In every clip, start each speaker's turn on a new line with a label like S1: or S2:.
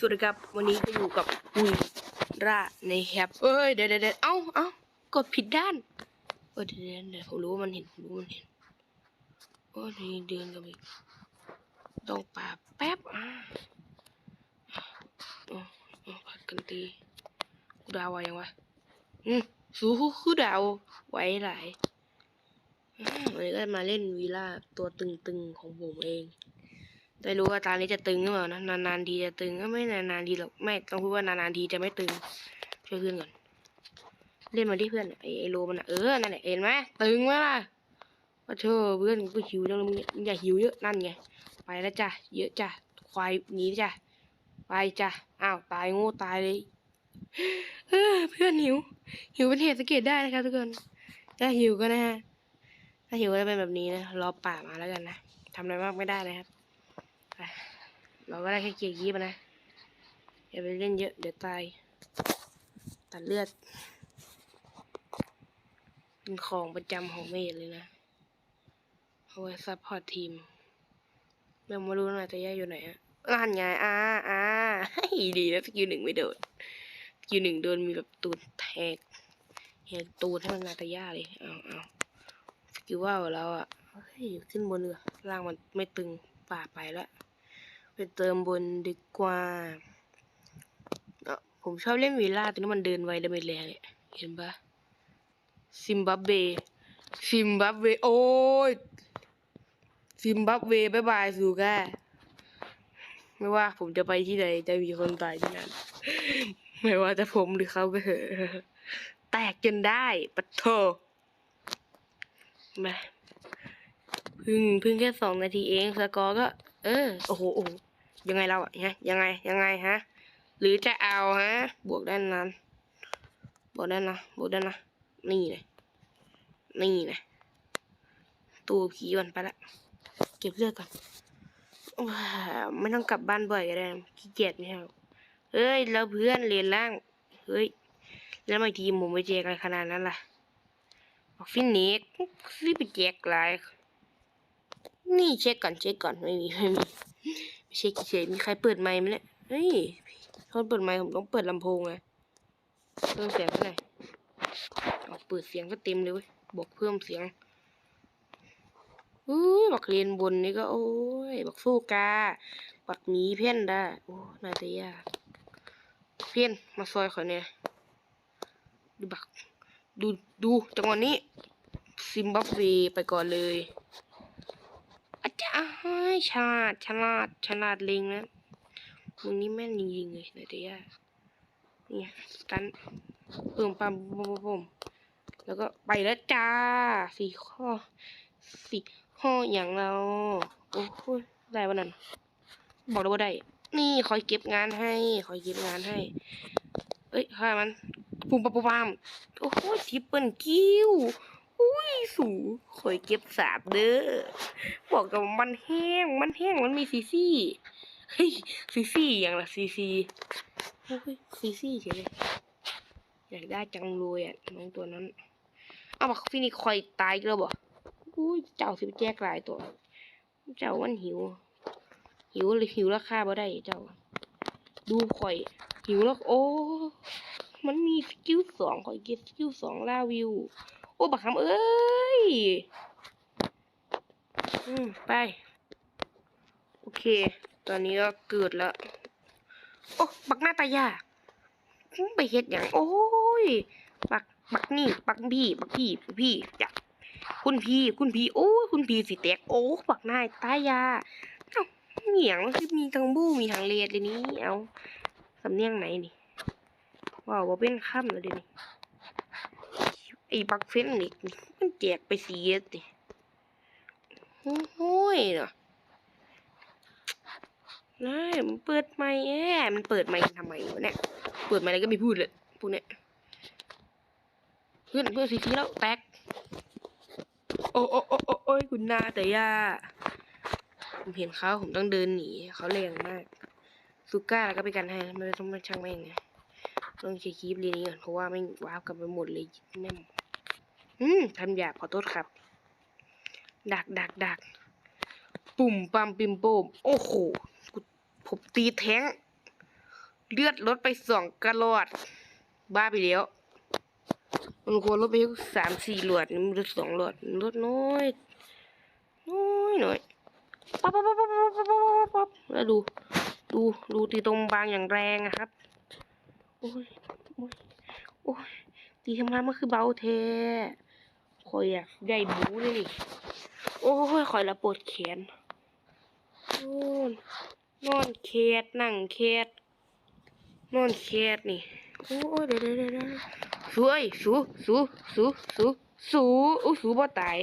S1: สวัสดีครับ วันนี้ก็อยู่กับวีราในแคปเอ้ยเดี๋ยวเดี๋ยวเดี๋ยวเอ้าเอ้ากดผิดด้านเออเดี๋ยวเดี๋ยวเดี๋ยวผมรู้ว่ามันเห็นผมรู้มันเห็นโอ้ยเดินกันไปต้องป่าแป๊บอะโอ้โอ้ผัดกันตีกูดาวไว้ยังวะอืมสู้คือดาวไว้หลายอ่าวันนี้ก็มาเล่นวีล่าตัวตึงๆของผมเอง ไม่รู้ว่าตานี้จะตึงหรือเปล่านะนานๆทีจะตึงก็ไม่นานๆทีหรอกไม่ต้องพูดว่านานๆทีจะไม่ตึงช่วยเพื่อนก่อนเล่นมาที่เพื่อนไอไอโลมันอะเออนั่นแหละเห็นไหมตึงไหมล่ะว่าเธอเพื่อนกูหิวจังเลยมึงมึงอย่าหิวเยอะนั่นไงไปแล้วจ้ะเยอะจ้ะควายหนีจ้ะไปจ้ะอ้าวตายโง่ตายเลยเออเพื่อนหิว หิวเป็นเหตุสังเกตได้นะครับทุกคนถ้าหิวก็นะฮะถ้าหิวก็จะเป็นแบบนี้นะรอป่ามาแล้วกันนะทำอะไรมากไม่ได้นะครับ ไป เราก็ได้แค่เกียร์ยีบนะ อย่าไปเล่นเยอะ เดี๋ยวตาย ตัดเลือด เป็นของประจำของเมดเลยนะ เอาไว้ซัพพอร์ตทีมยังไม่รู้นะแต่ย่าอยู่ไหนอะร้านไงอ่าอ่าให้ดีนะสกิลหนึ่งไม่โดนสกิลหนึ่งโดนมีแบบตูดแทกแหกตูดให้มันนาตาย่าเลย เอาเอาสกิลว่าวเราอะเฮ้ย ขึ้นบนเรือล่างมันไม่ตึงป่าไปแล้ว ไปเติมบนดีกว่าเออผมชอบเล่นวีล่าตัวนี้มันเดินไวดาเมจแรงเนี่ยเห็นปะซิมบับเวซิมบับเวโอ้ยซิมบับเวบายบายสูก้าไม่ว่าผมจะไปที่ใดจะมีคนตายที่นั่นไม่ว่าจะผมหรือเขาก็เถอะแตกจนได้ปะโถมาเพึ่งเพึ่งแค่สองนาทีเองสกอร์ก็ เออ โอ้โหโอ้โห ยังไงเราอะฮะยังไงยังไงฮะ หรือจะเอาฮะ บวกด้านนั้น บวกด้านนะบวกด้านนะนี่เลยนี่เลยตัวผีมันไปละ เก็บเลือดก่อนว้าวไม่ต้องกลับบ้านบ่อยก็ได้ขี้เกียจไม่เอาเฮ้ยแล้วเพื่อนเรียนล่าง เฮ้ย แล้วไม่ทีมผมไปแจกอะไรขนาดนั้นล่ะบอกฟินิกซี่ไปแจกอะไรนี่เช็คก่อนเช็คก่อนไม่มีไม่มี เช็คเฉยมีใครเปิดไมค์ไหมเนี่ยเฮ้ยคนเปิดไมค์ผมต้องเปิดลำโพงไงเพิ่มเสียงเท่าไหร่เอาเปิดเสียงก็เต็มเลยเว้ยบอกเพิ่มเสียงอุ้ยบักเรียนบนนี่ก็ โอ้ยบักสู้กาบักหมีเพ่นได้โอ้น่าจะยากเพ่นมาซอยขอเนี่ยดูบัก ดูดูจังหวะนี้ ซิมบับเวไปก่อนเลย อาจารย์ฉลาดฉลาดฉลาดเล็งนะมึงนี่แม่นจริงๆเลยนะเดียเนี่ยตันเพิ่มปั๊มปมปมแล้วก็ไปแล้วจ้าสี่ข้อสี่ข้ออย่างเรา โอ้โหได้วันนั้น บอกเลยว่าได้ นี่คอยเก็บงานให้ คอยเก็บงานให้ เอ้ยข้ามันปุ่มปั๊มปุ่มปั๊มโอ้โหทิปเปิลกิ้ว อุ้ยสูข่อยเก็บสาบเด้อบอกกับมันแห้ง มันแห้งมันมีซีซี่เฮ้ยซีซี่อย่างละซีซีเฮ้ยซีซี่เฉยเลยอยากได้จังเลยอะน้องตัวนั้นเอาบักฟินิคอยตายอีกแล้วบ่อุ้ยเจ้าสิไปแจกหลายตัว เจ้ามันหิว หิวเลยหิวราคาบ่ได้เจ้า ดูข่อย หิวแล้วโอ้มันมีสกิลสองข่อยเก็บสกิลสองลาวิว โอ้บักคำเอ้ยอืมไป โอเค ตอนนี้ก็เกิดแล้ว โอ้ บักหน้าตายาไปเฮ็ดอย่าง โอ้ย บัก บักนี่ บักพี่ บักพี่บักพี่จ้ะคุณพี่ คุณพี่ โอ้ย คุณพี่สิแตก โอ้ บักหน้าตายาเอ้าเหนียงมันคือมีทั้งบู้มีทั้งเลดเลยนี่เอา สำเนียงไหนนี่ว้าวว่าเป็นคำเลยเดี๋ยนี้ ไอ้บักเฟนนี่มันแจกไปสีติโอ้ยเนาะนามันเปิดไมค์แอมันเปิดไมค์ทำไมวะเนี่ย เปิดไมค์อะไรก็ไม่พูดเลยพวกเนี้ยเพื่อนเพื่อนสีสีแล้วแตกโอ้โอ้โอ้โอ้ยคุณนาแต่ย่าผมเห็นเขาผมต้องเดินหนีเขาแรงมากซูก้าแล้วก็ไปกันให้ไม่ต้องมาช่างแม่งไงต้องเช็คคลิปเรียนนี้ก่อนเพราะว่าไม่งว้าวกลับไปหมดเลยแม่ อืมคำหยาบขอโทษครับ ดักดักดักปุ่มปัมปิมโปมโอ้โหผมตีแท้ง เลือดลดไปสองกระลอด บ้าไปแล้ว มันควรลดไปสามสี่หลอดมันลดสองหลอดลดน้อย น้อยหน่อยป๊บปั๊บปั๊บปั๊บปั๊บปั๊บแล้วดู ดูดูตีตรงบางอย่างแรงนะครับ โอ้ยโอ้ยโอ้ยตีทำไมมันคือเบาเท คอยอยากได้บูเลยนี่ โอ้ยคอยละปวดแขนโอ้ยนอนแคดนั่งแคดนอนแคดนี่ โอ้ยเดี๋ยวเดี๋ยวเดี๋ยวเดสวยสูสูสูสูสูโอ้สูบ่ตาย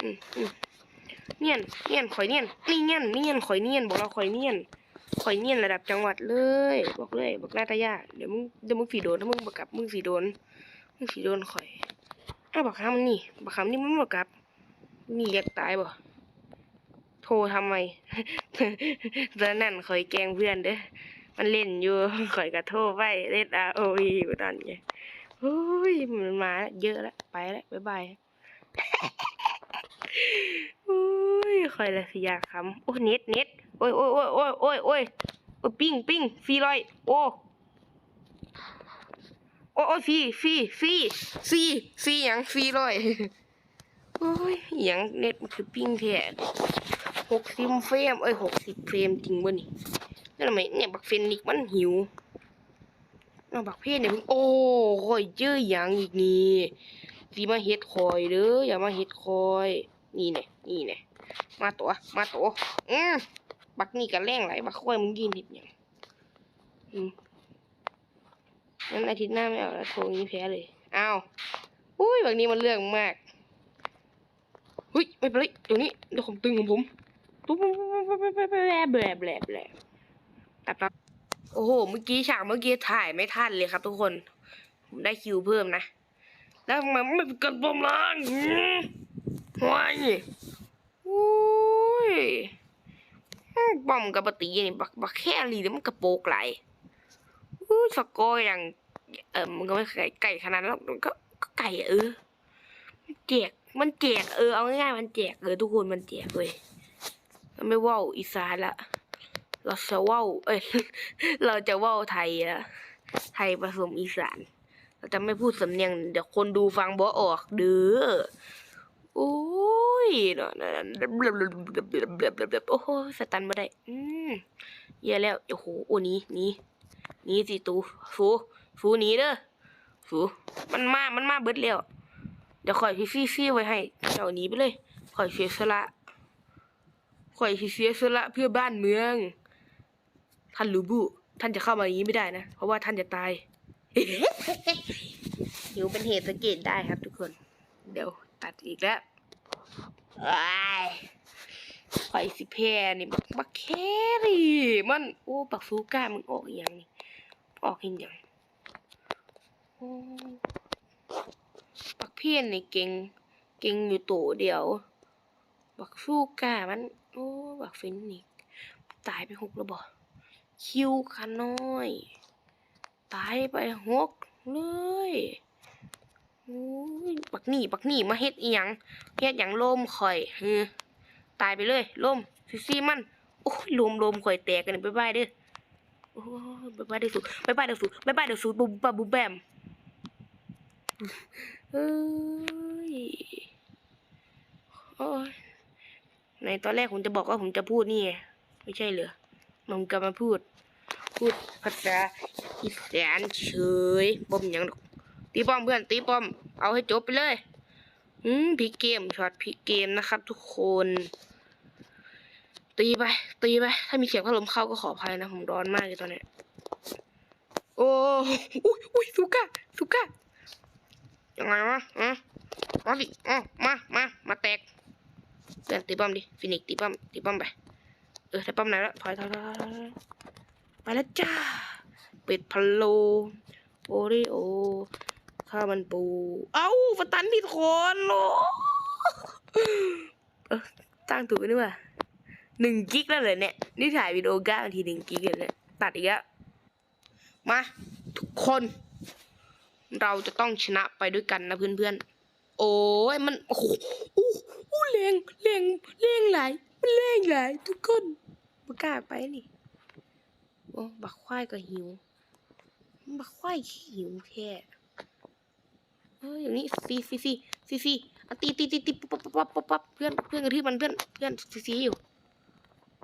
S1: อืมอืมเนียนเนียนข่อยเนียนนี่เนียนเนียนข่อยเนียนบอกเราข่อยเนียนข่อยเนียนระดับจังหวัดเลย บอกเลย บอกนาตายาเดี๋ยวมึงเดี๋ยวมึงสีโดนถ้ามึงบกกับมึงสีโดน มึงสีโดนข่อยอ้าวบักคำนี่บักคำนี่มึงบกกับ นี่อยากตายบ่โทรทำไมตอนนั้นข่อยแกงเพื่อนเด้อมันเล่นอยู่ข่อยก็โทรไปเล่น ROV อยู่ตอนนี้เฮ้ยมันมาแล้วเยอะแล้วไปแล้วบ๊ายบายโอ้ยคอยละสิยาคำโอ้ยเน็ตเน็ตโอ้ยโอ้ยโอ้ยโอ้ยโอ้ยโอ้ยโอ้ยปิ้งปิ้งฟรีร้อยโอ้ อ้ยโอ้ฟรีฟรีฟรีฟรีฟรีหยังฟรีร้อยโอ้ยหยังเน็ตมันคือปิ้งแท้หกสิบเฟรมเอ้ยหกสิบเฟรมจริงบ่นี่นั่นทำไมเนี่ยบักเฟนนิกมันหิวเอาบักเพศเนี่ยโอ้คอยเจอหยังอีกนี่สีมาเฮ็ดคอยเด้ออย่ามาเฮ็ดคอย นี่เนี่ยนี่เนี่ยมาตัวมาตัวอืมบักนี่ก็แรงไหลบักค่อยมึงยินเห็ดยังอืม งั้นอาทิตย์หน้าไม่เอาแล้วโทรนี้แพ้เลยอ้าวอุ้ยแบักนี้มันเรื่องมากเฮ้ยไม่เป็นไรเดี๋ยวนี้เดี๋ยวผมตึงของผมปุ๊บปุ๊บบปุ๊บบปุ๊บแบแบแบแบตัดตัดโอ้โห เมื่อกี้ฉากเมื่อกี้ถ่ายไม่ทันเลยครับทุกคนผมได้คิวเพิ่มนะ แล้วทำไมไม่เกิดปมล้างหว้ายโอ้ยป้อมกับปะตีนี่บักบักแค่ลีเดี๋ยวมันกระโปกไหล สกอยอย่าง เออมันก็ไม่ไก่ไก่ขนาดนั้นหรอกมันก็ก็ไก่เออมันแจกมันแจกเออเอาง่ายๆมันแจกเออทุกคนมันแจกเลยไม่ว่าวอีสานละเราจะว่าวเอ้ยเราจะว่าวไทยละไทยผสมอีสาน เราจะไม่พูดสำเนียงเดี๋ยวคนดูฟังบ่ออกเด้อโอ้ยเนาะนโอ้โหสตันมาได้ อืมเยอะแล้วโอ้โหโอ้หนี้นี้ นี้สิตูฟูฟูหนี้เด้อฟูมันมา มันมาเบิดแล้วเดี๋ยวข่อยพี่ฟี่ๆไว้ให้เจ้าหนี้ไปเลยข่อยเสียสละข่อยเสียสละเพื่อบ้านเมือง ท่านลูบูท่านจะเข้ามาอย่างนี้ไม่ได้นะ เพราะว่าท่านจะตายหิวเป็นเหตุสังเกตได้ครับทุกคน เดี๋ยวตัดอีกแล้วอ้ข่อยสิแพ้นี่บักบักแครี่มัน โอ้บักฟูก้ามันออกอย่างนี่ ออกเห็นย่างโอ้บักเพี้ยนนี่เก่ง เก่งอยู่ตัวเดียว บักฟูก้ามัน โอ้ บักฟินนี่ตายไปหกแล้วบ่คิวขาน้อย ตายไปหกเลยโอ้ยบักหนี่บักหนี่มาเฮ็ดอีหยังเฮ็ดหยังลมข่อยเฮ้อตายไปเลยลมซิซี่มัน โอ้ยลมลมข่อยแตกกันบ๊ายบายเด้อโอ้ย บ๊ายบายเด้อสูบ๊ายบายเด้อสูบ๊ายบายเด้อสูบุบบับบุบแบมเอ้ยโอ้ยในตอนแรกผมจะบอกว่าผมจะพูดนี่ ไม่ใช่เหรอผมกลับมาพูด พูดภาษาอีสานเฉยบ่มยังตีป้อมเพื่อนตีป้อม เอาให้จบไปเลย อืมพลิกเกมช็อตพลิกเกมนะครับทุกคน ตีไป ตีไป ถ้ามีเสียงพัดลมเข้าก็ขออภัยนะ ผมร้อนมากเลยตอนเนี้ยโอ้อุ้ยอุ้ยสุก้าสุก้ายังไงวะอะมาสิอ๋อมามามาแตกเพื่อนตีป้อมดิฟินิกซ์ตีป้อมตีป้อมไป เออได้ป้อมไหนแล้วถอยถอยถอยไปแล้วจ้าเป็ดพะโลโอริโอข้าวมันปู เอ้าฟตันผิดคนโอ้เออตั้งถูกไหมเนี่ย หนึ่งกิกแล้วเลยเนี่ย นี่ถ่ายวิดีโอก้านาทีหนึ่งกิกเลยเนี่ยตัดอีกแล้วมา ทุกคน เราจะต้องชนะไปด้วยกันนะเพื่อนๆ โอ้ยมัน โอ้โหอู้อู้แรงแรงแรงหลายมันแรงหลายทุกคนไม่กล้าไปนี่โอ้บักควายก็หิว บักควายหิวแท้เอออย่างนี้ซีซีซีซีซีอ่ตีตีตีตีปั๊บปั๊บปั๊บปั๊บปั๊บเพื่อนเพื่อนกระทืบมันเพื่อนเพื่อนซีซีอยู่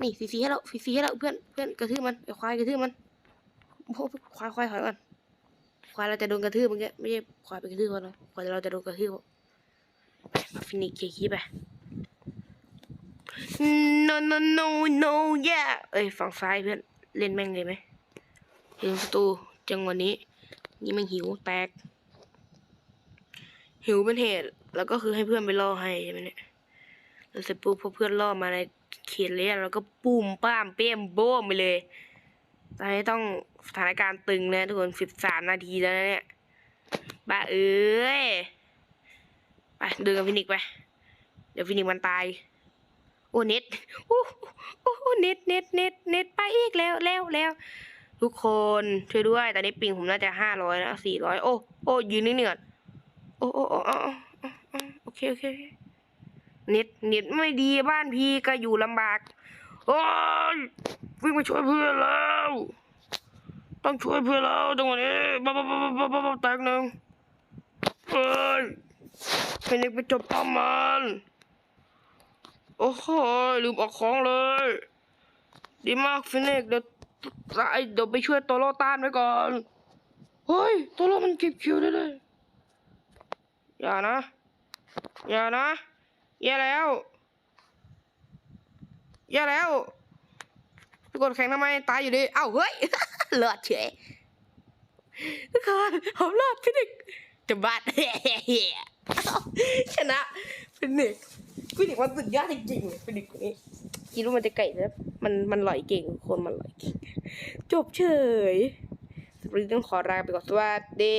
S1: นี่ซีซีให้เราซีซีให้เราเพื่อนเพื่อนกระทืบมันไอ้ควายกระทืบมันโอ้ควายควายถอยก่อนควายเราจะโดนกระทืบเมื่อกี้ไม่ใช่ควายไปกระทืบเขาควายเราจะโดนกระทืบไปมาฟินิกเคลียร์คีย์ไป no no no no yeah เอ้ยฝั่งซ้ายเพื่อนเล่นแม่งเลยไหมเห็นประตูจังหวะนี้ นี่มันหิวแตก หิวเป็นเหตุ แล้วก็คือให้เพื่อนไปล่อให้ใช่ไหมเนี่ยแล้วเสร็จปุ๊บพอเพื่อนล่อมาใน เขตเลยแล้วก็ปุ้มป้ามเปี้ยมโบ้มไปเลยตอนนี้ต้องสถานการณ์ตึงนะทุกคนสิบสามนาทีแล้วนะเนี่ยบ้าเอ้ยไปเดินกับฟินิกไป เดี๋ยวฟินิกมันตาย โอ้เน็ตโอ้โอ้โอ้เน็ตเน็ตเน็ตเน็ตไปอีกแล้วแล้วแล้วทุกคนช่วยด้วยตอนนี้ปิงผมน่าจะห้าร้อยแล้วสี่ร้อยโอ้โอ้ยืนนิ่งๆก่อนโอ้โอ้โอ้โอ้โอ้โอ้โอเคโอเคโอ เน็ตเน็ตไม่ดีบ้านพี่ก็อยู่ลำบากโอ้ยวิ่งมาช่วยเพื่อนแล้ว ต้องช่วยเพื่อนแล้วจังนี้บ้าบ้าบ้าบ้าบ้าบ้าแตกหนึ่งเฮ้ยเป็นเด็กไปจบป้อมมันโอ้โหลืมเออกของเลย ดีมากฟินิกซ์เดี๋ยวตายเดี๋ยวไปช่วยโตโรต้านไว้ก่อนเฮ้ยโตโรมันเก็บคิวได้เลยอย่านะ อย่านะ แย่แล้วแย่แล้วไปกดแข่งทำไม ตายอยู่ดี เอ้า เฮ้ยเลือดเฉยทุกคนผมรอดฟินิกซ์จะบ้าดชนะฟินิกซ์ฟินิกมันสุดยอดจริงๆฟินิกซ์คนนี้คิดว่ามันจะไก่แล้วมันมันลอยเก่ง คนมันลอยเก่ง จบเฉยสปริงต้องขอลาไปก่อนสวัสดี